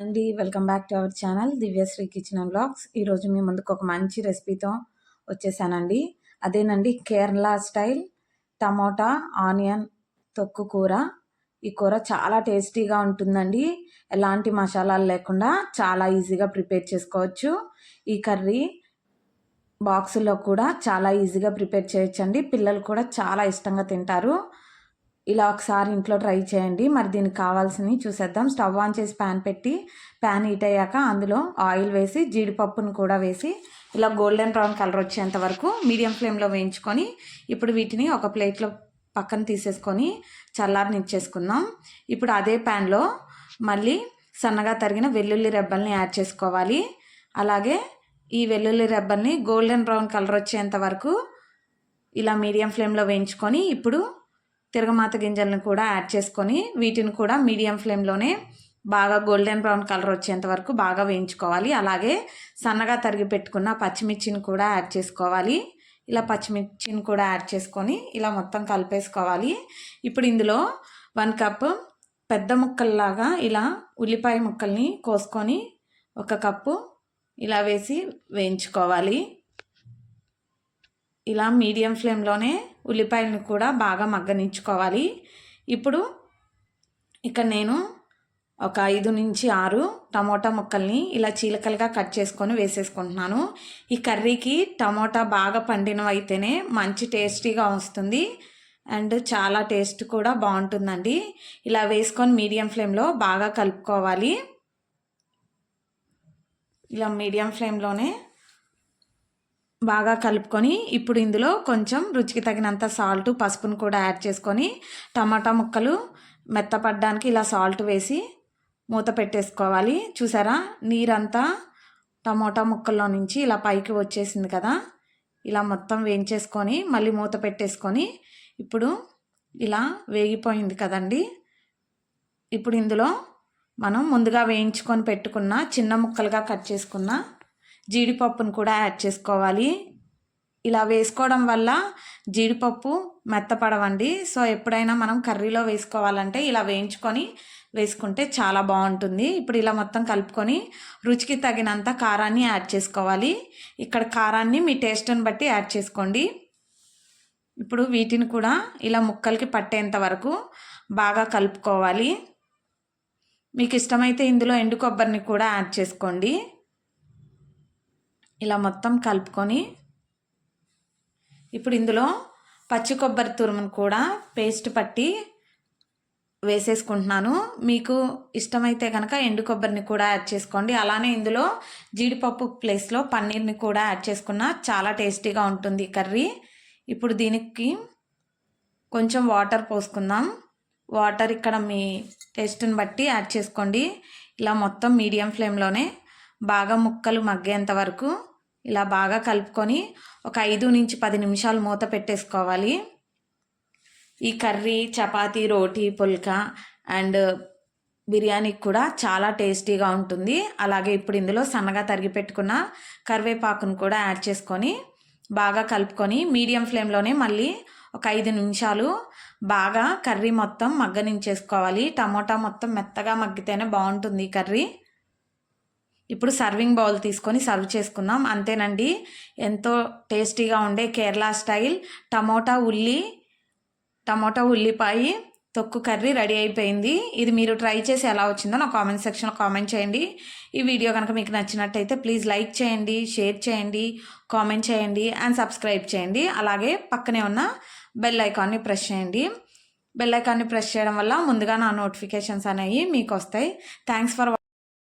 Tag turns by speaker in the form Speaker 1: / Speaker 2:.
Speaker 1: అండి welcome back to our channel Divyasri kitchen and blogs. ఈరోజు మీ ముందుకు ఒక మంచి రెసిపీతో వచ్చేసానండి. అదేనండి కేరళ స్టైల్ టమోటా ఆనియన్ తొక్కు కూర. ఈ కూర చాలా టేస్టీగా ఉంటుందండి. ఎలాంటి మసాలాలు లేకుండా చాలా ఈజీగా ప్రిపేర్ చేసుకోవచ్చు. ఈ కర్రీ బాక్సులో కూడా చాలా ఈజీగా ప్రిపేర్ చేయొచ్చండి. పిల్లలు కూడా చాలా ఇష్టంగా తింటారు. ఇలా ఒకసారి ఇంట్లో ట్రై చేయండి. మరి దీనికి కావాల్సినవి చూసేద్దాం. స్టవ్ ఆన్ చేసి ప్యాన్ పెట్టి ప్యాన్ హీట్ అయ్యాక అందులో ఆయిల్ వేసి జీడిపప్పును కూడా వేసి ఇలా గోల్డెన్ బ్రౌన్ కలర్ వచ్చేంత వరకు మీడియం ఫ్లేమ్లో వేయించుకొని ఇప్పుడు వీటిని ఒక ప్లేట్లో పక్కన తీసేసుకొని చల్లారనిచ్చేసుకుందాం ఇప్పుడు అదే ప్యాన్లో మళ్ళీ సన్నగా తరిగిన వెల్లుల్లి రెబ్బల్ని యాడ్ చేసుకోవాలి. అలాగే ఈ వెల్లుల్లి రెబ్బల్ని గోల్డెన్ బ్రౌన్ కలర్ వచ్చేంత వరకు ఇలా మీడియం ఫ్లేమ్లో వేయించుకొని ఇప్పుడు తిరగమాత గింజలను కూడా యాడ్ చేసుకొని వీటిని కూడా మీడియం ఫ్లేమ్లోనే బాగా గోల్డెన్ బ్రౌన్ కలర్ వచ్చేంత వరకు బాగా వేయించుకోవాలి. అలాగే సన్నగా తరిగి పెట్టుకున్న పచ్చిమిర్చిని కూడా యాడ్ చేసుకోవాలి. ఇలా పచ్చిమిర్చిని కూడా యాడ్ చేసుకొని ఇలా మొత్తం కలిపేసుకోవాలి. ఇప్పుడు ఇందులో వన్ కప్ పెద్ద ముక్కల్లాగా ఇలా ఉల్లిపాయ ముక్కల్ని కోసుకొని ఒక కప్పు ఇలా వేసి వేయించుకోవాలి. ఇలా మీడియం ఫ్లేమ్లోనే ఉల్లిపాయలను కూడా బాగా మగ్గనించుకోవాలి ఇప్పుడు ఇక్కడ నేను ఒక ఐదు నుంచి ఆరు టమోటా ముక్కల్ని ఇలా చీలకలుగా కట్ చేసుకొని వేసేసుకుంటున్నాను. ఈ కర్రీకి టమోటా బాగా పండినవి అయితేనే మంచి టేస్టీగా వస్తుంది. అండ్ చాలా టేస్ట్ కూడా బాగుంటుందండి. ఇలా వేసుకొని మీడియం ఫ్లేమ్లో బాగా కలుపుకోవాలి. ఇలా మీడియం ఫ్లేమ్లోనే బాగా కలుపుకొని ఇప్పుడు ఇందులో కొంచెం రుచికి తగినంత సాల్ట్ పసుపును కూడా యాడ్ చేసుకొని టమాటా ముక్కలు మెత్తపడడానికి ఇలా సాల్ట్ వేసి మూత పెట్టేసుకోవాలి. చూసారా? నీరంతా టమోటా ముక్కల్లో నుంచి ఇలా పైకి వచ్చేసింది కదా? ఇలా మొత్తం వేయించేసుకొని మళ్ళీ మూత పెట్టేసుకొని ఇప్పుడు ఇలా వేగిపోయింది కదండి? ఇప్పుడు ఇందులో మనం ముందుగా వేయించుకొని పెట్టుకున్న చిన్న ముక్కలుగా కట్ చేసుకున్న జీడిపప్పును కూడా యాడ్ చేసుకోవాలి. ఇలా వేసుకోవడం వల్ల జీడిపప్పు మెత్తపడవండి. సో ఎప్పుడైనా మనం కర్రీలో వేసుకోవాలంటే ఇలా వేయించుకొని వేసుకుంటే చాలా బాగుంటుంది. ఇప్పుడు ఇలా మొత్తం కలుపుకొని రుచికి తగినంత కారాన్ని యాడ్ చేసుకోవాలి. ఇక్కడ కారాన్ని మీ టేస్ట్ని బట్టి యాడ్ చేసుకోండి. ఇప్పుడు వీటిని కూడా ఇలా ముక్కలకి పట్టేంత వరకు బాగా కలుపుకోవాలి. మీకు ఇష్టమైతే ఇందులో ఎండు కొబ్బరిని కూడా యాడ్ చేసుకోండి. ఇలా మొత్తం కలుపుకొని ఇప్పుడు ఇందులో పచ్చి కొబ్బరి తురుమును కూడా పేస్ట్ పట్టి వేసేసుకుంటున్నాను. మీకు ఇష్టమైతే కనుక ఎండు కొబ్బరిని కూడా యాడ్ చేసుకోండి. అలానే ఇందులో జీడిపప్పు ప్లేస్లో పన్నీర్ని కూడా యాడ్ చేసుకున్న చాలా టేస్టీగా ఉంటుంది కర్రీ. ఇప్పుడు దీనికి కొంచెం వాటర్ పోసుకుందాం. వాటర్ ఇక్కడ మీ టేస్ట్ని బట్టి యాడ్ చేసుకోండి. ఇలా మొత్తం మీడియం ఫ్లేమ్లోనే బాగా ముక్కలు మగ్గేంత వరకు ఇలా బాగా కలుపుకొని ఒక ఐదు నుంచి పది నిమిషాలు మూత పెట్టేసుకోవాలి. ఈ కర్రీ చపాతి రోటీ పుల్కా అండ్ బిర్యానీకి కూడా చాలా టేస్టీగా ఉంటుంది. అలాగే ఇప్పుడు ఇందులో సన్నగా తరిగి పెట్టుకున్న కరివేపాకును కూడా యాడ్ చేసుకొని బాగా కలుపుకొని మీడియం ఫ్లేమ్లోనే మళ్ళీ ఒక ఐదు నిమిషాలు బాగా కర్రీ మొత్తం మగ్గనించేసుకోవాలి. టమోటా మొత్తం మెత్తగా మగ్గితేనే బాగుంటుంది కర్రీ. ఇప్పుడు సర్వింగ్ బౌల్ తీసుకొని సర్వ్ చేసుకుందాం. అంతేనండి ఎంతో టేస్టీగా ఉండే కేరళ స్టైల్. టమోటా ఉల్లి టమోటా ఉల్లిపాయ తొక్కు కర్రీ రెడీ అయిపోయింది. ఇది మీరు ట్రై చేసి ఎలా వచ్చిందో నా కామెంట్ సెక్షన్లో కామెంట్ చేయండి. ఈ వీడియో కనుక మీకు నచ్చినట్టయితే ప్లీజ్ లైక్ చేయండి షేర్ చేయండి కామెంట్ చేయండి అండ్ సబ్స్క్రైబ్ చేయండి. అలాగే పక్కనే ఉన్న బెల్ ఐకాన్ని ప్రెస్ చేయండి. బెల్ ఐకాన్ని ప్రెస్ చేయడం వల్ల ముందుగా నా నోటిఫికేషన్స్ అనేవి మీకు వస్తాయి. Thanks for